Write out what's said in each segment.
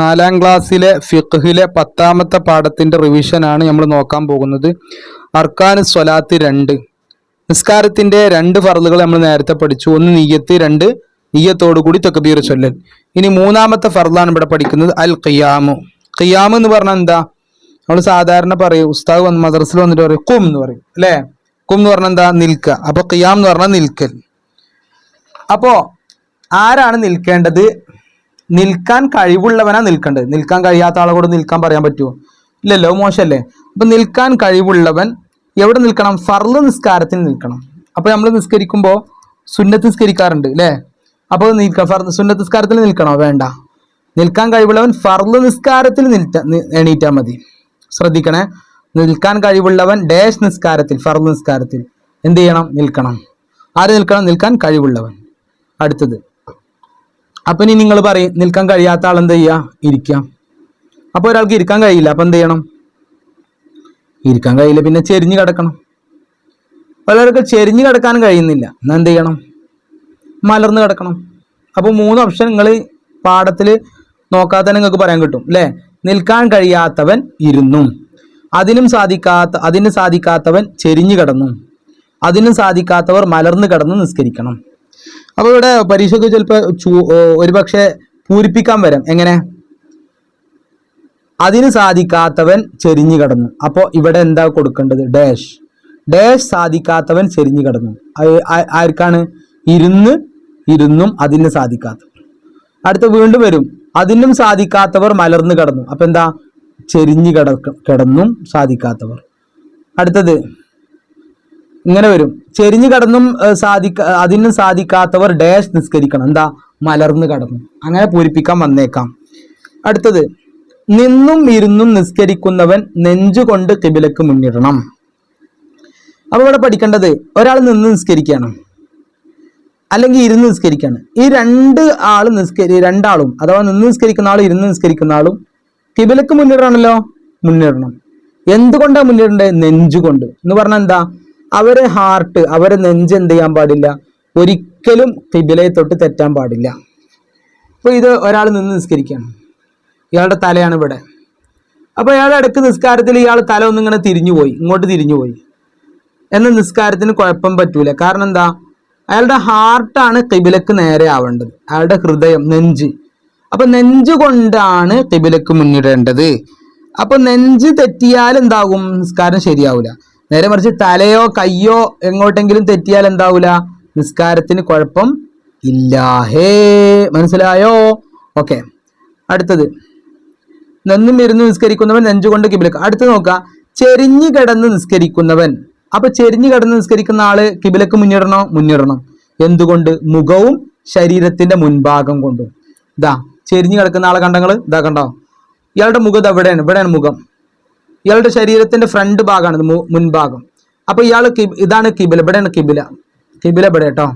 നാലാം ക്ലാസ്സിലെ ഫിഖ്ഹിലെ പത്താമത്തെ പാഠത്തിന്റെ റിവിഷനാണ് നമ്മൾ നോക്കാൻ പോകുന്നത്. അർക്കാൻ സ്വലാത്ത് രണ്ട്. നിസ്കാരത്തിന്റെ രണ്ട് ഫറലുകൾ നമ്മൾ നേരത്തെ പഠിച്ചു. ഒന്ന് നീയത്ത് രണ്ട് കൂടി തക്ബീർ ചൊല്ലൽ. ഇനി മൂന്നാമത്തെ ഫറലാണ് ഇവിടെ പഠിക്കുന്നത് അൽ ഖിയാമു. ഖിയാമു എന്ന് പറഞ്ഞാൽ എന്താ? നമ്മൾ സാധാരണ പറയും ഉസ്താദ് വന്ന് മദ്രസിൽ വന്നിട്ട് പറയും കും എന്ന് പറയും അല്ലേ? കും എന്ന് പറഞ്ഞാൽ എന്താ? നിൽക്കുക. അപ്പൊ ഖിയാം എന്ന് പറഞ്ഞാൽ നിൽക്കൽ. അപ്പോ ആരാണ് നിൽക്കേണ്ടത്? നിൽക്കാൻ കഴിവുള്ളവനാ നിൽക്കേണ്ടത്. നിൽക്കാൻ കഴിയാത്ത ആളെ കൂടെ നിൽക്കാൻ പറയാൻ പറ്റുമോ? ഇല്ലല്ലോ മോശമല്ലേ? അപ്പൊ നിൽക്കാൻ കഴിവുള്ളവൻ എവിടെ നിൽക്കണം? ഫർൾ നിസ്കാരത്തിന് നിൽക്കണം. അപ്പൊ നമ്മൾ നിസ്കരിക്കുമ്പോൾ സുന്നത്ത് നിസ്കരിക്കാറുണ്ട് അല്ലേ? അപ്പോൾ നിൽക്കാം സുന്നത്ത് നിസ്കാരത്തിൽ നിൽക്കണോ? വേണ്ട. നിൽക്കാൻ കഴിവുള്ളവൻ ഫർൾ നിസ്കാരത്തിൽ എണീറ്റാ മതി. ശ്രദ്ധിക്കണേ. നിൽക്കാൻ കഴിവുള്ളവൻ ഡേഷ് നിസ്കാരത്തിൽ ഫർൾ നിസ്കാരത്തിൽ. എന്ത് ചെയ്യണം? നിൽക്കണം. ആര് നിൽക്കണം? നിൽക്കാൻ കഴിവുള്ളവൻ. അടുത്തത്. അപ്പൊ ഇനി നിങ്ങൾ പറയും നിൽക്കാൻ കഴിയാത്ത ആൾ എന്ത് ചെയ്യാ? ഇരിക്കാം. അപ്പൊ ഒരാൾക്ക് ഇരിക്കാൻ കഴിയില്ല അപ്പൊ എന്ത് ചെയ്യണം? ഇരിക്കാൻ കഴിയില്ല പിന്നെ ചെരിഞ്ഞു കിടക്കണം. പലർക്ക് ചെരിഞ്ഞു കിടക്കാൻ കഴിയുന്നില്ല. എന്നാ എന്ത് ചെയ്യണം? മലർന്ന് കിടക്കണം. അപ്പൊ മൂന്ന് ഓപ്ഷൻ നിങ്ങൾ പാഠത്തിൽ നോക്കാതെ നിങ്ങൾക്ക് പറയാൻ കിട്ടും അല്ലേ നിൽക്കാൻ കഴിയാത്തവൻ ഇരുന്നു. അതിനും സാധിക്കാത്ത അതിന് സാധിക്കാത്തവൻ ചെരിഞ്ഞു കിടന്നു. അതിനും സാധിക്കാത്തവർ മലർന്നു കിടന്ന് നിസ്കരിക്കണം. അപ്പൊ ഇവിടെ പരീക്ഷയ്ക്ക് ചിലപ്പോൾ ഒരുപക്ഷെ പൂരിപ്പിക്കാൻ വരാം. എങ്ങനെ? അതിന് സാധിക്കാത്തവൻ ചെരിഞ്ഞു കടന്നു. അപ്പോൾ ഇവിടെ എന്താ കൊടുക്കേണ്ടത്? ഡാഷ്. ഡാഷ് സാധിക്കാത്തവൻ ചെരിഞ്ഞു കടന്നു. ആർക്കാണ്? ഇരുന്ന് ഇരുന്നും അതിന് സാധിക്കാത്ത അടുത്ത വീണ്ടും വരും. അതിനും സാധിക്കാത്തവർ മലർന്നു കിടന്നു. അപ്പൊ എന്താ? ചെരിഞ്ഞു കിടക്ക കിടന്നും സാധിക്കാത്തവർ. അടുത്തത് ഇങ്ങനെ വരും. ചെരിഞ്ഞു കടന്നും സാധിക്ക അതിനും സാധിക്കാത്തവർ ഡാഷ് നിസ്കരിക്കണം. എന്താ? മലർന്നു കടന്നു. അങ്ങനെ പൂരിപ്പിക്കാൻ വന്നേക്കാം. അടുത്തത് നിന്നും ഇരുന്നും നിസ്കരിക്കുന്നവൻ നെഞ്ചുകൊണ്ട് കിബിലക്ക് മുന്നിടണം. അപ്പൊ ഇവിടെ പഠിക്കേണ്ടത് ഒരാൾ നിന്ന് നിസ്കരിക്കുകയാണ് അല്ലെങ്കിൽ ഇരുന്ന് നിസ്കരിക്കുകയാണ് ഈ രണ്ട് ആൾ നിസ്കരി രണ്ടാളും അഥവാ നിന്ന് നിസ്കരിക്കുന്ന ആളും ഇരുന്ന് നിസ്കരിക്കുന്ന ആളും കിബിലക്ക് മുന്നിടണമല്ലോ? മുന്നിടണം. എന്തുകൊണ്ടാണ് മുന്നിടേണ്ടത് നെഞ്ചുകൊണ്ട്. എന്ന് പറഞ്ഞാൽ എന്താ? അവരെ ഹാർട്ട് അവരെ നെഞ്ച് എന്ത് ചെയ്യാൻ പാടില്ല? ഒരിക്കലും കിബിലയെ തൊട്ട് തെറ്റാൻ പാടില്ല. അപ്പോൾ ഇത് ഒരാൾ നിന്ന് നിസ്കരിക്കുകയാണ്. ഇയാളുടെ തലയാണ് ഇവിടെ. അപ്പോൾ ഇയാളുടെ ഇടയ്ക്ക് നിസ്കാരത്തിൽ ഇയാൾ തല ഒന്നിങ്ങനെ തിരിഞ്ഞു പോയി ഇങ്ങോട്ട് തിരിഞ്ഞു പോയി. എന്ന നിസ്കാരത്തിന് കുഴപ്പം പറ്റൂല. കാരണം എന്താ? അയാളുടെ ഹാർട്ടാണ് കിബിലക്ക് നേരെ ആവേണ്ടത്. അയാളുടെ ഹൃദയം നെഞ്ച്. അപ്പൊ നെഞ്ച് കൊണ്ടാണ് കിബിലക്ക് മുന്നിടേണ്ടത്. അപ്പൊ നെഞ്ച് തെറ്റിയാൽ എന്താകും? നിസ്കാരം ശരിയാവൂല. നേരെ മറിച്ച് തലയോ കയ്യോ എങ്ങോട്ടെങ്കിലും തെറ്റിയാൽ എന്താവൂല? നിസ്കാരത്തിന് കുഴപ്പം ഇല്ല. ഹേ മനസ്സിലായോ? ഓക്കെ. അടുത്തത്. നിന്നും ഇരുന്ന് നിസ്കരിക്കുന്നവൻ നെഞ്ചുകൊണ്ട് കിബിലക്ക്. അടുത്ത് നോക്കുക. ചെരിഞ്ഞു കിടന്ന് നിസ്കരിക്കുന്നവൻ. അപ്പൊ ചെരിഞ്ഞു കിടന്ന് നിസ്കരിക്കുന്ന ആൾ കിബിലക്ക് മുന്നിടണോ? മുന്നിടണം. എന്തുകൊണ്ട്? മുഖവും ശരീരത്തിന്റെ മുൻഭാഗം കൊണ്ടും. ഇതാ ചെരിഞ്ഞു കിടക്കുന്ന ആളെ കണ്ടങ്ങൾ? ഇതാ കണ്ടോ? ഇയാളുടെ മുഖം ഇതാ ഇവിടെയാണ്. ഇവിടെയാണ് മുഖം. ഇയാളുടെ ശരീരത്തിന്റെ ഫ്രണ്ട് ഭാഗമാണ് മുൻഭാഗം. അപ്പൊ ഇയാൾ ഇതാണ് കിബില ഇവിടെയാണ് കിബില. കിബില ഇവിടെ കേട്ടോ.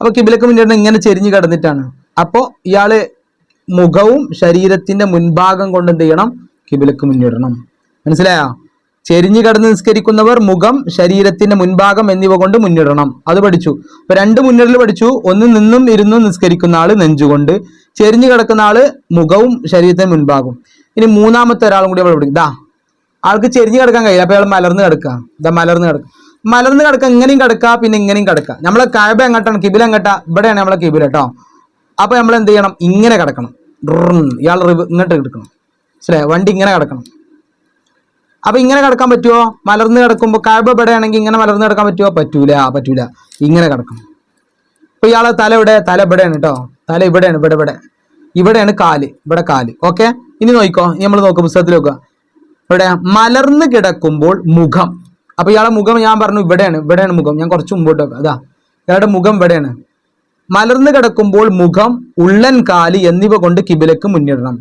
അപ്പൊ കിബിലക്ക് മുന്നിട്ട് ഇങ്ങനെ ചെരിഞ്ഞു കിടന്നിട്ടാണ്. അപ്പോ ഇയാൾ മുഖവും ശരീരത്തിന്റെ മുൻഭാഗം കൊണ്ട് എന്ത് ചെയ്യണം? കിബിലക്ക് മുന്നിടണം. മനസ്സിലായോ? ചെരിഞ്ഞു കിടന്ന് നിസ്കരിക്കുന്നവർ മുഖം ശരീരത്തിന്റെ മുൻഭാഗം എന്നിവ കൊണ്ട് മുന്നിടണം. അത് പഠിച്ചു. അപ്പൊ രണ്ട് മുന്നിടൽ പഠിച്ചു. ഒന്ന് നിന്നും ഇരുന്നും നിസ്കരിക്കുന്ന ആൾ നെഞ്ചുകൊണ്ട് ചെരിഞ്ഞു കിടക്കുന്ന ആൾ മുഖവും ശരീരത്തിന്റെ മുൻഭാഗവും. ഇനി മൂന്നാമത്തെ ഒരാളും കൂടി അവിടെ പഠിക്കും. ദാ ആൾക്ക് ചെരിഞ്ഞ് കിടക്കാൻ കഴിയില്ല. അപ്പൊ അയാൾ മലർന്ന് കിടക്കുക. ഇതാ മലർന്ന് കിടക്കുക. മലർന്ന് കിടക്കുക ഇങ്ങനെയും കിടക്കുക പിന്നെ ഇങ്ങനെയും കിടക്കുക. നമ്മളെ കായബ എങ്ങോട്ടാണ്? കിബില എങ്ങോട്ടാ? ഇവിടെയാണ് നമ്മളെ കിബില കേട്ടോ അപ്പൊ നമ്മൾ എന്ത് ചെയ്യണം? ഇങ്ങനെ കിടക്കണം. ഇയാൾ ഇങ്ങോട്ട് കിടക്കണം മനസ്സിലായോ? വണ്ടി ഇങ്ങനെ കിടക്കണം. അപ്പൊ ഇങ്ങനെ കിടക്കാൻ പറ്റുമോ മലർന്ന് കിടക്കുമ്പോൾ കായബ ഇവിടെയാണെങ്കിൽ ഇങ്ങനെ മലർന്ന് കിടക്കാൻ പറ്റുമോ പറ്റൂല. പറ്റൂല. ഇങ്ങനെ കിടക്കണം. അപ്പൊ ഇയാളെ തല ഇവിടെ തല ഇവിടെയാണ് കേട്ടോ തല ഇവിടെയാണ് ഇവിടെ ഇവിടെ. ഇവിടെയാണ് കാൽ. ഇവിടെ കാൽ. ഓക്കെ? ഇനി നോക്കിക്കോ. ഇനി നമ്മൾ നോക്കുക പുസ്തകത്തിൽ നോക്കുക. ഇവിടെ മലർന്ന് കിടക്കുമ്പോൾ മുഖം. അപ്പൊ ഇയാളെ മുഖം ഞാൻ പറഞ്ഞു ഇവിടെയാണ് ഇവിടെയാണ് മുഖം. ഞാൻ കുറച്ച് മുമ്പോട്ട് അതാ ഇയാളുടെ മുഖം ഇവിടെയാണ്. മലർന്ന് കിടക്കുമ്പോൾ മുഖം ഉള്ളൻ കാലി എന്നിവ കൊണ്ട് കിബിലക്ക് മുന്നിടണം.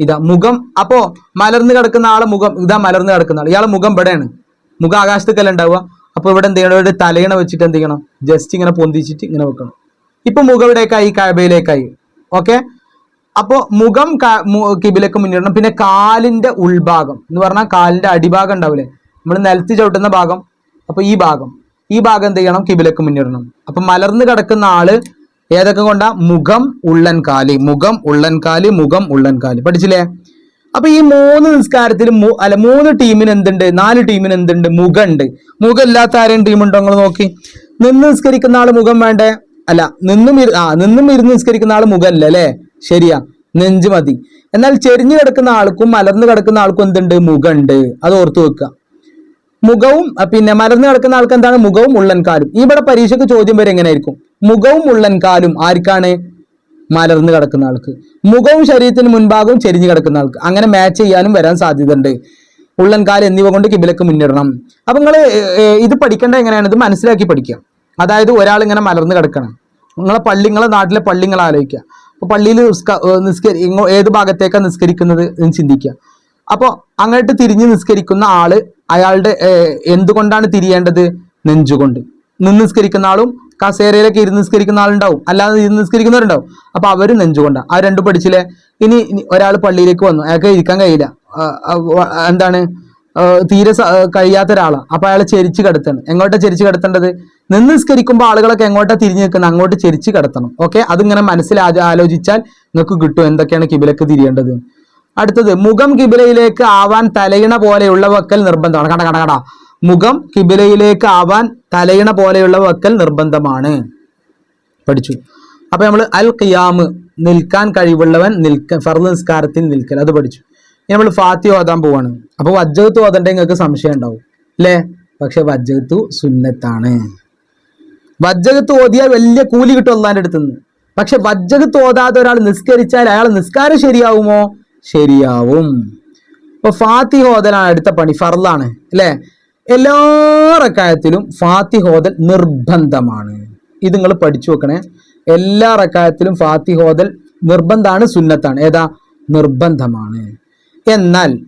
ഇതാ മുഖം അപ്പോ മലർന്നു കിടക്കുന്ന ആളെ മുഖം ഇതാ മലർന്നു കിടക്കുന്ന ആൾ ഇയാളെ മുഖം ഇവിടെയാണ്. മുഖം ആകാശത്തേക്കല്ല ഉണ്ടാവുക? അപ്പൊ ഇവിടെ എന്ത് ചെയ്യണം? ഇവിടെ തലയിണ വെച്ചിട്ട് എന്ത് ചെയ്യണം? ജസ്റ്റ് ഇങ്ങനെ പൊന്തിച്ചിട്ട് ഇങ്ങനെ വെക്കണം. ഇപ്പൊ മുഖം ഇവിടേക്കായി കബയിലേക്കായി ഓക്കെ? അപ്പോ മുഖം കിബിലേക്ക് മുന്നിടണം. പിന്നെ കാലിന്റെ ഉൾഭാഗം. എന്ന് പറഞ്ഞാൽ കാലിന്റെ അടിഭാഗം ഉണ്ടാവില്ലേ? നമ്മൾ നിലത്ത് ചവിട്ടുന്ന ഭാഗം. അപ്പൊ ഈ ഭാഗം. ഈ ഭാഗം എന്ത് ചെയ്യണം? കിബിലക്ക് മുന്നിടണം. അപ്പൊ മലർന്ന് കിടക്കുന്ന ആൾ ഏതൊക്കെ കൊണ്ടാ? മുഖം ഉള്ളൻ കാലി. മുഖം ഉള്ളൻ കാലി മുഖം ഉള്ളൻ കാലി. പഠിച്ചില്ലേ? അപ്പൊ ഈ മൂന്ന് നിസ്കാരത്തിൽ അല്ല മൂന്ന് ടീമിന് എന്തുണ്ട്? നാല് ടീമിന് എന്തുണ്ട്? മുഖമുണ്ട് മുഖം ഇല്ലാത്ത ആരെയും ടീമുണ്ടോ? നിങ്ങൾ നോക്കി. നിന്ന് നിസ്കരിക്കുന്ന ആൾ മുഖം വേണ്ടേ? അല്ല നിന്നും ആ നിന്നും ഇരുന്ന് നിസ്കരിക്കുന്ന ആൾ മുഖമല്ല അല്ലേ? ശരിയാ നെഞ്ച് മതി. എന്നാൽ ചെരിഞ്ഞു കിടക്കുന്ന ആൾക്കും മലർന്നു കിടക്കുന്ന ആൾക്കും എന്തുണ്ട്? മുഖമുണ്ട്. അത് ഓർത്തു വെക്കുക. മുഖവും പിന്നെ മലർന്നു കിടക്കുന്ന ആൾക്ക് എന്താണ്? മുഖവും ഉള്ളൻകാലും. ഇവിടെ പരീക്ഷയ്ക്ക് ചോദ്യം വരെ എങ്ങനെയായിരിക്കും? മുഖവും ഉള്ളൻകാലും ആർക്കാണ്? മലർന്നു കിടക്കുന്ന ആൾക്ക്. മുഖവും ശരീരത്തിന് മുൻഭാഗവും ചെരിഞ്ഞു കിടക്കുന്ന ആൾക്ക്. അങ്ങനെ മാച്ച് ചെയ്യാനും വരാൻ സാധ്യതയുണ്ട്. ഉള്ളൻകാൽ എന്നിവ കൊണ്ട് കിബിലക്ക് മുന്നിടണം. അപ്പൊ നിങ്ങൾ ഇത് പഠിക്കേണ്ട എങ്ങനെയാണ്? ഇത് മനസ്സിലാക്കി പഠിക്കുക. അതായത് ഒരാൾ ഇങ്ങനെ മലർന്നു കിടക്കണം. നിങ്ങളെ പള്ളി നിങ്ങളെ നാട്ടിലെ പള്ളി നിങ്ങൾ ആലോചിക്കുക. അപ്പൊ പള്ളിയിൽ നിസ്കരി ഏത് ഭാഗത്തേക്കാണ് നിസ്കരിക്കുന്നത് എന്ന് ചിന്തിക്കുക. അപ്പോൾ അങ്ങോട്ട് തിരിഞ്ഞ് നിസ്കരിക്കുന്ന ആൾ അയാളുടെ എന്തുകൊണ്ടാണ് തിരിയേണ്ടത്? നെഞ്ചുകൊണ്ട്. നിന്ന് നിസ്കരിക്കുന്ന ആളും കസേരയിലൊക്കെ ഇരുന്ന് നിസ്കരിക്കുന്ന ആളുണ്ടാവും. അല്ലാതെ ഇരുന്ന് നിസ്കരിക്കുന്നവരുണ്ടാവും. അപ്പൊ അവർ നെഞ്ചുകൊണ്ടാണ് ആ രണ്ടു പഠിച്ചില്ലേ? ഇനി ഒരാൾ പള്ളിയിലേക്ക് വന്നു. അയാൾക്ക് ഇരിക്കാൻ കഴിയില്ല. എന്താണ്? തീരെ കഴിയാത്ത ഒരാളാണ് അപ്പൊ അയാൾ ചെരിച്ച് കിടത്തണം. എങ്ങോട്ടാണ് ചെരിച്ച് കിടത്തേണ്ടത്? നിന്ന് നിസ്കരിക്കുമ്പോൾ ആളുകളൊക്കെ എങ്ങോട്ടാ തിരിഞ്ഞു നിൽക്കുന്നത് അങ്ങോട്ട് ചെരിച്ച് കിടത്തണം. ഓക്കെ അതിങ്ങനെ മനസ്സിൽ ആലോചിച്ചാൽ നിങ്ങൾക്ക് കിട്ടും എന്തൊക്കെയാണ് കിബിലക്ക് തിരിയേണ്ടത്. അടുത്തത് മുഖം കിബിലയിലേക്ക് ആവാൻ തലയിണ പോലെയുള്ള വക്കൽ നിർബന്ധമാണ്. കട കട കട. മുഖം കിബിലയിലേക്ക് ആവാൻ തലയിണ പോലെയുള്ള വക്കൽ നിർബന്ധമാണ്. പഠിച്ചു. അപ്പൊ നമ്മൾ അൽ ഖിയാമ് നിൽക്കാൻ കഴിവുള്ളവൻ നിൽക്ക ഫർദ് നിസ്കാരത്തിൽ നിൽക്കൽ. അത് പഠിച്ചു. ഇനി നമ്മൾ ഫാത്തി ഓതാൻ പോവാണ്. അപ്പൊ വജ്ജത്ത് ഓതണ്ടെങ്കിൽ നിങ്ങൾക്ക് സംശയം ഉണ്ടാവും. അല്ലേ പക്ഷെ വജ്ജത്ത് സുന്നത്താണ്. വജ്ജകത്ത് ഓതിയാൽ വലിയ കൂലി കിട്ടും അള്ളാന്റെ അടുത്ത് നിന്ന് പക്ഷെ വജ്ജകത്ത് ഓതാതെ ഒരാൾ നിസ്കരിച്ചാൽ അയാൾ നിസ്കാരം ശരിയാവുമോ? ശരിയാവും. ഇപ്പൊ ഫാത്തിഹ ഓതലാണ് അടുത്ത പണി ഫർലാണ് അല്ലേ? എല്ലാ റക്കായത്തിലും ഫാത്തിഹ ഹോദൽ നിർബന്ധമാണ്. ഇത് നിങ്ങൾ പഠിച്ചു വെക്കണേ. എല്ലാ റക്കായത്തിലും ഫാത്തിഹ ഹോദൽ നിർബന്ധമാണ് സുന്നത്താണ്. ഏതാ? നിർബന്ധമാണ്. എന്നാൽ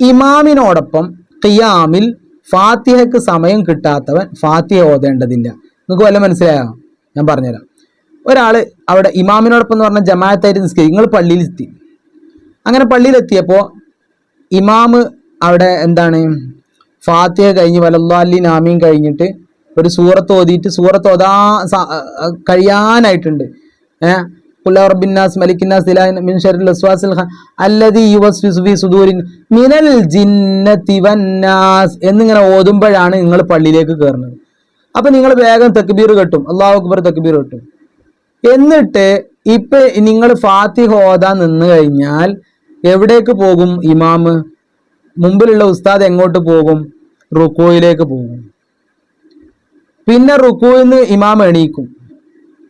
ഇമാമിനോടൊപ്പം ഖിയാമിൽ ഫാത്തിഹയ്ക്ക് സമയം കിട്ടാത്തവൻ ഫാത്തിഹ ഓതേണ്ടതില്ല. നിങ്ങൾക്ക് വല്ല മനസ്സിലായോ? ഞാൻ പറഞ്ഞുതരാം. ഒരാൾ അവിടെ ഇമാമിനോടൊപ്പം എന്ന് പറഞ്ഞ ജമാഅത്തായിട്ട് നിസ്കരിക്കും. നിങ്ങൾ പള്ളിയിലെത്തി. അങ്ങനെ പള്ളിയിലെത്തിയപ്പോൾ ഇമാമ് അവിടെ എന്താണ്? ഫാത്തിഹ കഴിഞ്ഞ് വലല്ലാലി നാമിയും കഴിഞ്ഞിട്ട് ഒരു സൂറത്ത് ഓതിയിട്ട് സൂറത്ത് ഓതാ കഴിയാനായിട്ടുണ്ട്. ഏഹ് റബ്ബിന്നാസ് മലിക്കിന്നാസ് മിൻ സുദൂരിൻ മിനൽ വന്നാസ് എന്നിങ്ങനെ ഓതുമ്പോഴാണ് നിങ്ങൾ പള്ളിയിലേക്ക് കയറുന്നത് അപ്പൊ നിങ്ങൾ വേഗം തക്ബീർ കെട്ടും. അള്ളാഹു അക്ബർ തക്ബീർ കെട്ടും. എന്നിട്ട് ഇപ്പൊ നിങ്ങൾ ഫാത്തി ഹോദ നിന്ന് കഴിഞ്ഞാൽ എവിടേക്ക് പോകും ഇമാമ് മുമ്പിലുള്ള ഉസ്താദ് എങ്ങോട്ട് പോകും? റുക്കോയിലേക്ക് പോകും. പിന്നെ റുക്കോയിൽ നിന്ന് ഇമാം എണീക്കും.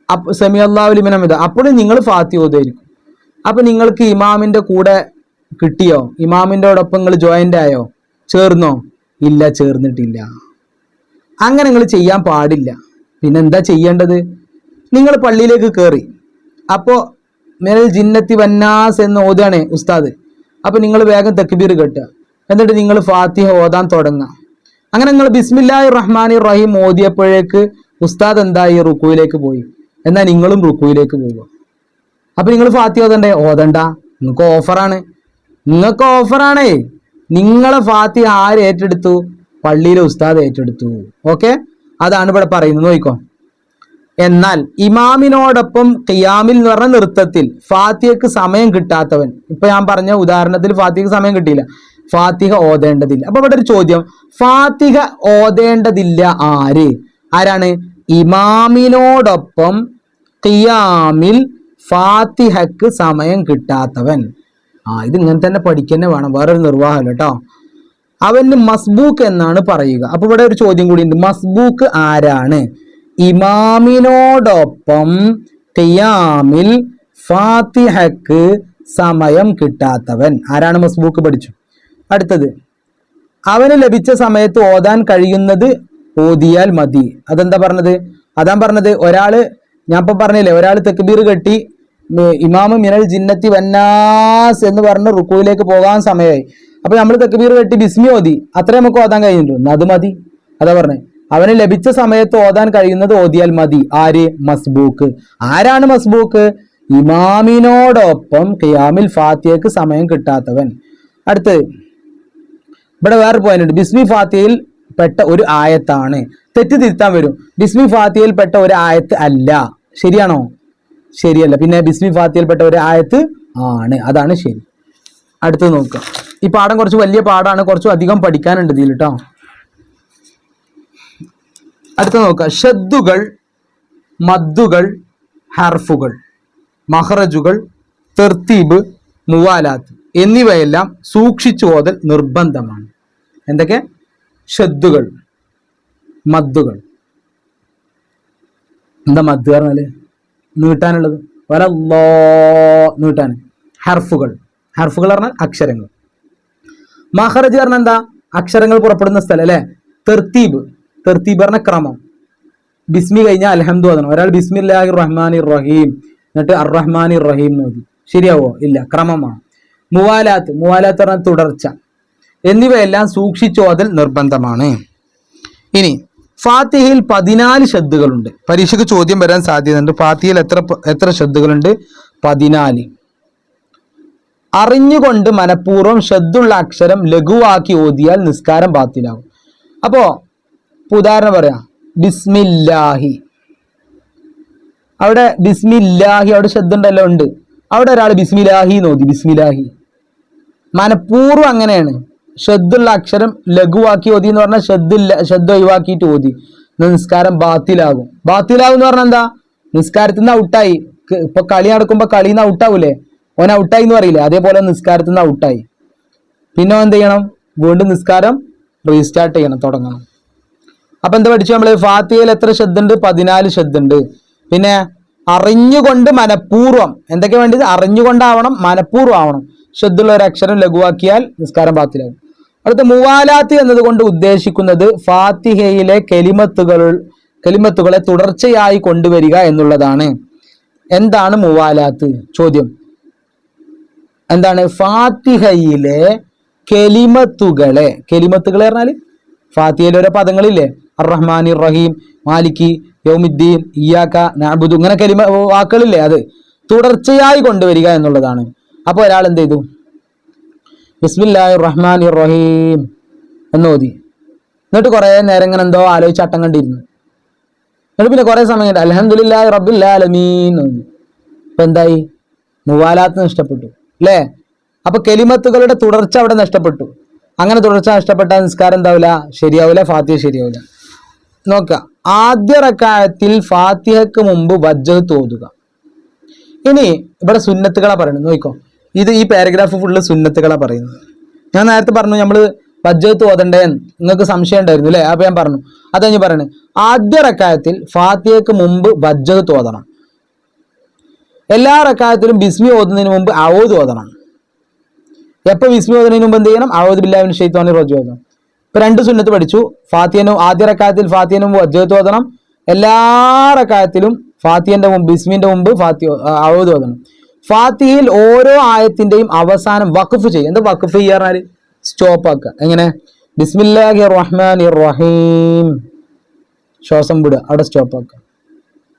അപ്പ് സെമി അള്ളാഹുലിമിനമിത അപ്പോഴും നിങ്ങൾ ഫാത്തി ഓതായിരിക്കും. അപ്പൊ നിങ്ങൾക്ക് ഇമാമിന്റെ കൂടെ കിട്ടിയോ? ഇമാമിന്റെയോടൊപ്പം നിങ്ങൾ ജോയിന്റ് ആയോ? ചേർന്നോ? ഇല്ല ചേർന്നിട്ടില്ല. അങ്ങനെ നിങ്ങൾ ചെയ്യാൻ പാടില്ല. പിന്നെ എന്താ ചെയ്യേണ്ടത്? നിങ്ങൾ പള്ളിയിലേക്ക് കയറി അപ്പോൾ മേൽ ജിന്നത്തി വന്നാസ് എന്ന് ഓതാണ് ഉസ്താദ്. അപ്പോൾ നിങ്ങൾ വേഗം തെക്കുബീർ കെട്ടുക. എന്നിട്ട് നിങ്ങൾ ഫാത്തിഹ ഓതാൻ തുടങ്ങുക. അങ്ങനെ നിങ്ങൾ ബിസ്മില്ലാഹി റഹ്മാനി റഹീം ഓതിയപ്പോഴേക്ക് ഉസ്താദ് എന്തായി റുക്കുവിലേക്ക് പോയി? എന്നാൽ നിങ്ങളും റുക്കുവിലേക്ക് പോവുക. അപ്പം നിങ്ങൾ ഫാത്തിഹ ഓതണ്ടേ? ഓതണ്ട. നിങ്ങൾക്ക് ഓഫറാണ്. നിങ്ങൾക്ക് ഓഫറാണേ. നിങ്ങളെ ഫാത്തിഹ ആര് ഏറ്റെടുത്തു? പള്ളിയിലെ ഉസ്താദ് ഏറ്റെടുത്തു. ഓക്കെ അതാണ് ഇവിടെ പറയുന്നത്. നോക്കിക്കോ. എന്നാൽ ഇമാമിനോടൊപ്പം ഖിയാമിൽ എന്ന് പറഞ്ഞ നൃത്തത്തിൽ ഫാത്തിഹക്ക് സമയം കിട്ടാത്തവൻ. ഇപ്പൊ ഞാൻ പറഞ്ഞ ഉദാഹരണത്തിൽ ഫാത്തിഹക്ക് സമയം കിട്ടിയില്ല. ഫാത്തിഹ ഓതേണ്ടതില്ല. അപ്പൊ ഇവിടെ ഒരു ചോദ്യം. ഫാത്തിഹ ഓതേണ്ടതില്ല ആര്? ആരാണ്? ഇമാമിനോടൊപ്പം ഖിയാമിൽ ഫാത്തിഹക്ക് സമയം കിട്ടാത്തവൻ. ആ ഇത് ഇങ്ങനെ തന്നെ പഠിക്കന്നെ വേണം. വേറൊരു നിർവാഹമല്ല കേട്ടോ. അവന് മസ്ബൂക്ക് എന്നാണ് പറയുക. അപ്പൊ ഇവിടെ ഒരു ചോദ്യം കൂടി ഉണ്ട് മസ്ബൂക്ക് ആരാണ്? ഇമാമിനോടൊപ്പം തിയാമിൽ ഫാത്തിഹക്ക് സമയം കിട്ടാത്തവൻ. ആരാണ് മസ്ബൂക്ക് പഠിച്ചു? അടുത്തത്. അവന് ലഭിച്ച സമയത്ത് ഓതാൻ കഴിയുന്നത് ഓതിയാൽ മതി. അതെന്താ പറഞ്ഞത്? അതാ പറഞ്ഞത് ഒരാൾ ഞാൻ പറഞ്ഞില്ലേ ഒരാൾ തെക്കുബീർ കെട്ടി ഇമാമ് മിനൽ ജിന്നത്തി വന്നാസ് എന്ന് പറഞ്ഞ് റുക്കുവിലേക്ക് പോകാൻ സമയമായി. അപ്പൊ നമ്മൾ തെക്കുബീർ കെട്ടി ബിസ്മി ഓതി. അത്രേ നമുക്ക് ഓതാൻ കഴിഞ്ഞിട്ടുണ്ട് അത് മതി. അതാ പറഞ്ഞേ. അവന് ലഭിച്ച സമയത്ത് ഓതാൻ കഴിയുന്നത് ഓതിയാൽ മതി. ആര്? മസ്ബൂക്ക്. ആരാണ് മസ്ബൂക്ക്? ഇമാമിനോടൊപ്പം ഖിയാമിൽ ഫാത്തിയക്ക് സമയം കിട്ടാത്തവൻ. അടുത്ത് ഇവിടെ വേറെ പോയിന്റ് ഉണ്ട്. ബിസ്മി ഫാത്തിയയിൽ പെട്ട ഒരു ആയത്താണ്. തെറ്റ് തിരുത്താൻ വരും. ബിസ്മി ഫാത്തിയയിൽ പെട്ട ഒരു ആയത്ത് അല്ല. ശരിയാണോ? ശരിയല്ല. പിന്നെ ബിസ്മി ഫാത്തിയിൽപ്പെട്ട ഒരു ആയത്ത് ആണ്. അതാണ് ശരി. അടുത്ത് നോക്കാം ഈ പാഠം കുറച്ച് വലിയ പാഠമാണ് കുറച്ച് അധികം പഠിക്കാനുണ്ട് ഇതിൽ കേട്ടോ അടുത്ത നോക്കാം. ഷദ്ദുകൾ മദ്ദുകൾ ഹർഫുകൾ മഹറജുകൾ തെർത്തീബ് മുവാലാത്ത് എന്നിവയെല്ലാം സൂക്ഷിച്ചു ഓതൽ നിർബന്ധമാണ്. എന്തൊക്കെ? ഷദ്ദുകൾ മദ്ദുകൾ. എന്താ മദ് പറഞ്ഞാൽ? നീട്ടാനുള്ളത്. വരല്ലോ നീട്ടാൻ ഹർഫുകൾ. ഹർഫുകൾ പറഞ്ഞാൽ അക്ഷരങ്ങൾ. മഹറജ് പറഞ്ഞ എന്താ അക്ഷരങ്ങൾ പുറപ്പെടുന്ന സ്ഥലം അല്ലെ? തെർത്തീബ്. തെർത്തീബ് പറഞ്ഞ ക്രമം. ബിസ്മി കഴിഞ്ഞാൽ അലഹമ്മദ് ഓതണം ഒരാൾ ബിസ്മില്ലാഹി റഹ്മാൻ റഹീം എന്നിട്ട് അർ ഇറഹീം റഹീം നോക്കി ശരിയാവോ? ഇല്ല. ക്രമമാണ് മുവാലാത്ത്. മുവാലാത്ത് പറഞ്ഞാൽ തുടർച്ച. എന്നിവയെല്ലാം സൂക്ഷിച്ചോതൽ നിർബന്ധമാണ്. ഇനി ഫാത്തിഹയിൽ പതിനാല് ശബ്ദങ്ങളുണ്ട് പരീക്ഷയ്ക്ക് ചോദ്യം വരാൻ സാധ്യതയുണ്ട്. ഫാത്തിഹയിൽ എത്ര എത്ര ശബ്ദങ്ങളുണ്ട് പതിനാല്. അറിഞ്ഞുകൊണ്ട് മനഃപൂർവം ഷദ്ദുള്ള അക്ഷരം ലഘുവാക്കി ഓതിയാൽ നിസ്കാരം ബാത്തിലാവും. അപ്പോ ഉദാഹരണം പറയാം. ബിസ്മില്ലാഹി. അവിടെ ബിസ്മില്ലാഹി അവിടെ ശ്രദ്ധ ഉണ്ടല്ലോ ഉണ്ട്. അവിടെ ഒരാൾ ബിസ്മിലാഹി ഓതി ബിസ്മിലാഹി. മനഃപൂർവം അങ്ങനെയാണ്. ഷദ്ദുള്ള അക്ഷരം ലഘുവാക്കി ഓതി എന്ന് പറഞ്ഞാൽ ഷദ്ദില്ല ഷദ്ദ ഒഴിവാക്കിയിട്ട് ഓതി. നിസ്കാരം ബാത്തിലാകും. ബാത്തിലാകും എന്ന് പറഞ്ഞാൽ എന്താ? നിസ്കാരത്തിൽ നിന്ന് ഔട്ടായി ഇപ്പൊ കളി നടക്കുമ്പോ കളിയിൽ നിന്ന് ഔട്ടാവൂലേ? ഓൻ ഔട്ടായി എന്ന് പറയില്ലേ? അതേപോലെ നിസ്കാരത്തിൽ നിന്ന് ഔട്ടായി. പിന്നെ എന്ത് ചെയ്യണം വീണ്ടും നിസ്കാരം റീസ്റ്റാർട്ട് ചെയ്യണം തുടങ്ങണം. അപ്പൊ എന്താ പഠിച്ചു നമ്മൾ? ഫാത്തിയയിൽ എത്ര ശ്രദ്ധുണ്ട് പതിനാല് ശ്രദ്ധുണ്ട് പിന്നെ അറിഞ്ഞുകൊണ്ട് മനഃപൂർവം എന്തൊക്കെ വേണ്ടത്? അറിഞ്ഞുകൊണ്ടാവണം മനഃപൂർവം ആവണം ശബ്ദുള്ള ഒരു അക്ഷരം ലഘുവാക്കിയാൽ നിസ്കാരം പാത്തിലാവും അടുത്ത മുവാലാത്ത് എന്നതുകൊണ്ട് ഉദ്ദേശിക്കുന്നത് ഫാത്തിഹയിലെ കെലിമത്തുകൾ കെലിമത്തുകളെ തുടർച്ചയായി കൊണ്ടുവരിക എന്നുള്ളതാണ്. എന്താണ് മുവാലാത്ത്? ചോദ്യം. എന്താണ്? ഫാത്തിഹയിലെ കെലിമത്തുകളെ. കെലിമത്തുകളെ പറഞ്ഞാൽ ഫാത്തിഹയിലെ ഓരോ പദങ്ങളില്ലേ? അറഹ്മാൻ ഇറഹീം മാലിക്കി യൗമിദ്ദീൻ ഇയാക്ക നാബുദു ഇങ്ങനെ കെലിമ വാക്കുകളില്ലേ അത്? തുടർച്ചയായി കൊണ്ടുവരിക എന്നുള്ളതാണ്. അപ്പോൾ ഒരാൾ എന്ത് ചെയ്തു? ബിസ്മില്ലാഹി റഹ്മാൻ റഹീം എന്ന് ഓതി. എന്നിട്ട് കുറേ നേരം ഇങ്ങനെ എന്തോ ആലോചിച്ച് അട്ടം കണ്ടിരുന്നു. എന്നിട്ട് പിന്നെ കുറേ സമയം അലഹമുല്ലാ റബ്ബുല്ലാലമീൻ അപ്പൊ എന്തായി? മുവാലാത്ത് നഷ്ടപ്പെട്ടു. അല്ലേ അപ്പൊ കെലിമത്തുകളുടെ തുടർച്ച അവിടെ നഷ്ടപ്പെട്ടു. അങ്ങനെ തുടർച്ച നഷ്ടപ്പെട്ട നിസ്കാരം എന്താവില്ല ശരിയാവില്ല ഫാത്തിഹ ശരിയാവില്ല നോക്കുക ആദ്യ റക്കായത്തിൽ ഫാത്തിഹക്ക് മുമ്പ് വജ്ജത് തോതുക. ഇനി ഇവിടെ സുന്നത്തുകളാ പറയുന്നത്. നോക്കിക്കോ ഇത് ഈ പാരഗ്രാഫ് ഫുള്ള് സുന്നത്തുകളാ പറയുന്നത്. ഞാൻ നേരത്തെ പറഞ്ഞു നമ്മൾ വജ്ജത് ഓതണ്ടേ നിങ്ങൾക്ക് സംശയം ഉണ്ടായിരുന്നു അല്ലേ അപ്പൊ ഞാൻ പറഞ്ഞു അതാ ഞാൻ പറയുന്നത് ആദ്യ റക്കായത്തിൽ ഫാത്തിഹക്ക് മുമ്പ് വജ്ജത് ഓതണം എല്ലാ റക്കായത്തിലും ബിസ്മി ഓതുന്നതിന് മുമ്പ് അവോദ് ഓതണം. എപ്പോ ബിസ്മി ഓതുന്നതിന് മുമ്പ് എന്ത് ചെയ്യണം? അവോദ് ബില്ലാവിന് ഷെയ്ത്തോണി റോജ് ഓതണം. ഇപ്പൊ രണ്ട് സുന്നത്ത് പഠിച്ചു. ഫാത്തിയനും ആദ്യ റക്കായത്തിൽ ഫാത്തിയനും മുമ്പ് വജ്ജത്ത് ഓതണം. എല്ലാ റക്കായത്തിലും ഫാത്തിയന്റെ മുമ്പ് ബിസ്മിന്റെ മുമ്പ് ഫാത്തി അവോദ് ഓതണം. ഫാത്തിയിൽ ഓരോ ആയത്തിന്റെയും അവസാനം വഖഫ് ചെയ്യും. എന്താ വഖഫ് ചെയ്യാറാൽ സ്റ്റോപ്പ് ആക്കുക. എങ്ങനെ? ബിസ്മില്ലാഹി റഹ്മാൻ റഹീം. ശ്വാസം വിടുക. അവിടെ സ്റ്റോപ്പ് ആക്കുക.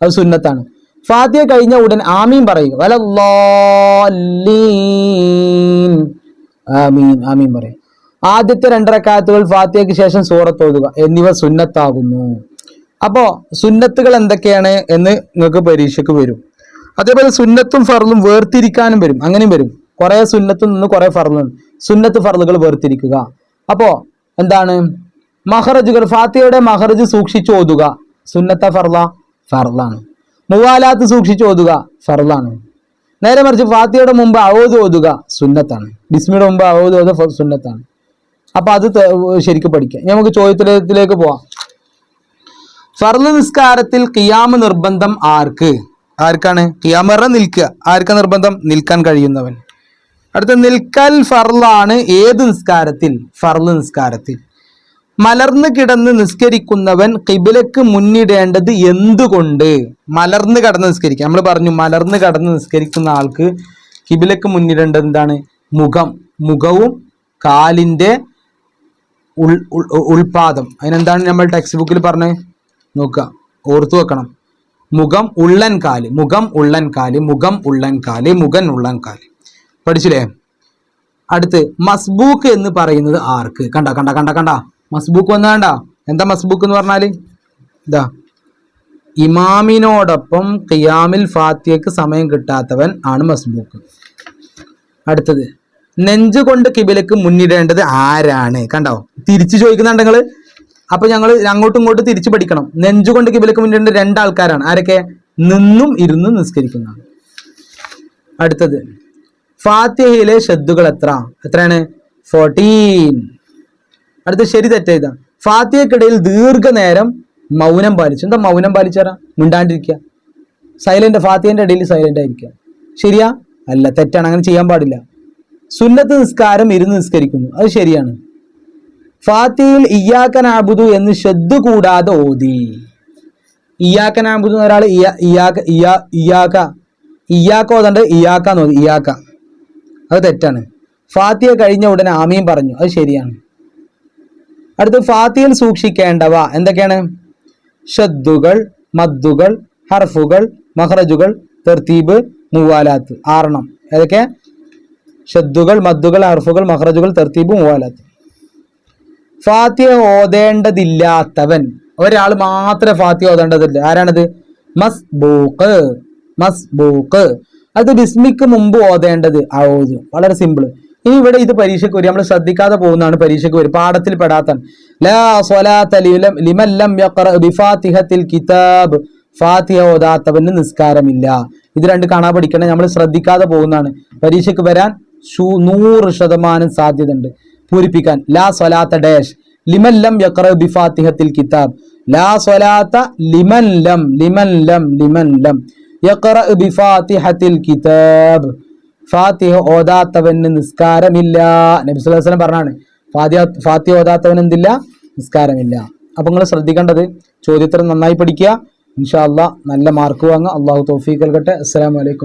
അത് സുന്നത്താണ്. ഫാത്തിഹ കഴിഞ്ഞ ഉടൻ ആമീൻ പറയുക ആമീൻ ആമീൻ ആദ്യത്തെ രണ്ടരക്കാലത്തുകൾ ഫാത്തിയക്ക് ശേഷം സൂറത്തോതുക എന്നിവ സുന്നത്താകുന്നു. അപ്പോ സുന്നത്തുകൾ എന്തൊക്കെയാണ് എന്ന് നിങ്ങൾക്ക് പരീക്ഷയ്ക്ക് വരും. അതേപോലെ സുന്നത്തും ഫറലും വേർതിരിക്കാനും വരും. അങ്ങനെയും വരും. കുറെ സുന്നത്തും നിന്ന് കുറെ ഫറലും സുന്നത്ത് ഫറലുകൾ വേർതിരിക്കുക. അപ്പോ എന്താണ്? മഹറജുകൾ ഫാത്തിയയുടെ മഹറജ് സൂക്ഷിച്ചു ഓതുക. സുന്നത്ത ഫർല ഫർളാണ്. മുവാലാത്ത് സൂക്ഷിച്ച് ഓതുക ഫർളാണ്. നേരെ മറിച്ച് ഫാത്തിഹയുടെ മുമ്പ് അവോദ് ഓതുക സുന്നത്താണ്. ബിസ്മിയുടെ മുമ്പ് അവോദ് ഓത സുന്നത്താണ്. അപ്പൊ അത് ശരിക്കും പഠിക്കാം. നമുക്ക് ചോദ്യത്തിലേക്ക് പോവാം. ഫർൾ നിസ്കാരത്തിൽ കിയാമ് നിർബന്ധം ആർക്ക്? ആർക്കാണ്? കിയാമറ നിൽക്കുക. ആർക്ക നിർബന്ധം? നിൽക്കാൻ കഴിയുന്നവൻ. അടുത്ത നിൽക്കൽ ഫർളാണ് ഏത് നിസ്കാരത്തിൽ? ഫർൾ നിസ്കാരത്തിൽ. മലർന്ന് കിടന്ന് നിസ്കരിക്കുന്നവൻ കിബിലക്ക് മുന്നിടേണ്ടത് എന്തുകൊണ്ട്? മലർന്നു കടന്ന് നിസ്കരിക്കുക. നമ്മൾ പറഞ്ഞു മലർന്നു കടന്ന് നിസ്കരിക്കുന്ന ആൾക്ക് കിബിലക്ക് മുന്നിടേണ്ടത് എന്താണ്? മുഖം. മുഖവും കാലിന്റെ ഉൾ ഉൾ- ഉൾപാദം. അതിനെന്താണ് നമ്മൾ ടെക്സ്റ്റ് ബുക്കിൽ പറഞ്ഞത് നോക്കുക. ഓർത്തു വെക്കണം. മുഖം ഉള്ളൻ കാൽ. മുഖം ഉള്ളൻ കാൽ. മുഖം ഉള്ളൻ കാൽ. മുഖൻ ഉള്ളൻ കാൽ. പഠിച്ചില്ലേ? അടുത്ത് മസ്ബൂക്ക് എന്ന് പറയുന്നത് ആർക്ക്? കണ്ട കണ്ട കണ്ട കണ്ട. മസ്ബൂക്ക് വന്ന കണ്ട എന്താ മസ്ബൂക്ക് എന്ന് പറഞ്ഞാൽ? ഇതാ. ഇമാമിനോടൊപ്പം ഖിയാമിൽ ഫാത്തിയക്ക് സമയം കിട്ടാത്തവൻ ആണ് മസ്ബൂക്ക്. അടുത്തത്. നെഞ്ചുകൊണ്ട് കിബിലക്ക് മുന്നിടേണ്ടത് ആരാണ്? കണ്ടോ? തിരിച്ചു ചോദിക്കുന്നുണ്ട് നിങ്ങൾ. അപ്പൊ ഞങ്ങൾ അങ്ങോട്ടും ഇങ്ങോട്ടും തിരിച്ചു പഠിക്കണം. നെഞ്ചുകൊണ്ട് കിബിലക്ക് മുന്നിടേണ്ട രണ്ടാൾക്കാരാണ്. ആരൊക്കെ? നിന്നും ഇരുന്നും നിസ്കരിക്കുന്ന അടുത്തത്. ഫാത്തിഹയിലെ ഷെദ്ദുകൾ എത്ര? എത്രയാണ്? ഫോർട്ടീൻ അടുത്ത ശരി തെറ്റേതാണ് ഫാത്തിയക്കിടയിൽ ദീർഘനേരം മൗനം പാലിച്ചു. എന്താ മൗനം പാലിച്ചാറാ മിണ്ടാണ്ടിരിക്കുക. സൈലന്റ് ഫാത്തിയന്റെ ഇടയിൽ സൈലന്റ് ആയിരിക്കുക. ശരിയാ? അല്ല തെറ്റാണ്. അങ്ങനെ ചെയ്യാൻ പാടില്ല. സുന്നത്ത് നിസ്കാരം ഇരുന്ന് നിസ്കരിക്കുന്നു. അത് ശരിയാണ്. ഫാത്തിയിൽ ഇയാക്കനാബുദു എന്ന് ശ്രദ്ധ കൂടാതെ ഓതി. ഇയാക്കനാബുദു എന്ന ഒരാൾ ഇയാക്ക ഇയാ ഇയാക്ക ഓതണ്ട് ഇയാക്കാന്ന് ഓതി. ഇയാക്ക അത് തെറ്റാണ്. ഫാത്തിയ കഴിഞ്ഞ ഉടനെ ആമീൻ പറഞ്ഞു. അത് ശരിയാണ്. അടുത്ത് ഫാത്തിയിൽ സൂക്ഷിക്കേണ്ടവ എന്തൊക്കെയാണ്? ഷദ്ദുകൾ മദ്ദുകൾ ഹർഫുകൾ മഹ്റജുകൾ തെർത്തീബ് മുവാലാത്ത് ആറണം ഏതൊക്കെ? ഷദ്ദുകൾ മദ്ദുകൾ ഹർഫുകൾ മഹ്റജുകൾ തെർത്തീബ് മുവാലാത്ത്. ഫാത്തിയ ഓതേണ്ടതില്ലാത്തവൻ. ഒരാൾ മാത്രമേ ഫാത്തിയ ഓതേണ്ടതില്ല. ആരാണത്? മസ്ബൂക്ക്. മസ്ബൂക്ക്. അത് ബിസ്മിക്ക് മുമ്പ് ഓതേണ്ടത് ഔദ്. വളരെ സിമ്പിൾ ഇനി ഇവിടെ ഇത് പരീക്ഷയ്ക്ക് വരും നമ്മൾ ശ്രദ്ധിക്കാതെ പോകുന്നതാണ് പരീക്ഷയ്ക്ക് വരും പാഠത്തിൽ പെടാത്താണ് ലാ കിതാബ്. ഫാത്തിഹ ഓതാത്തവന് നിസ്കാരമില്ല. ഇത് രണ്ട് കാണാൻ പഠിക്കണേ. നമ്മൾ ശ്രദ്ധിക്കാതെ പോകുന്നതാണ്. പരീക്ഷയ്ക്ക് വരാൻ നൂറ് ശതമാനം സാധ്യതയുണ്ട്. പൂരിപ്പിക്കാൻ. ലാ സ്വലാത്ത ഡാഷ്. ലിമൻ ലം യക്ര ബിഫാത്തിഹത്തിൽ കിതാബ്. ലാ സ്വലാത്ത ലിമൻ ലം ലിമൻ ലം ലിമൻ ലം യക്ര ബിഫാത്തിഹത്തിൽ കിതാബ്. ഫാത്തിഹ ഓതാത്തവന് നിസ്കാരമില്ല. നബി വസ്ലം പറഞ്ഞാണ് ഫാതി ഫാത്തിഹ ഓതാത്തവന് എന്തില്ല? നിസ്കാരമില്ല. അപ്പൊ നിങ്ങൾ ശ്രദ്ധിക്കേണ്ടത് ചോദ്യത്തിന് നന്നായി പഠിക്കുക. ഇൻഷാ അല്ലാ നല്ല മാർക്ക് വാങ്ങുക. അള്ളാഹു തൗഫീഖ് കൽക്കട്ടെ അസ്സാം അലൈക്കും.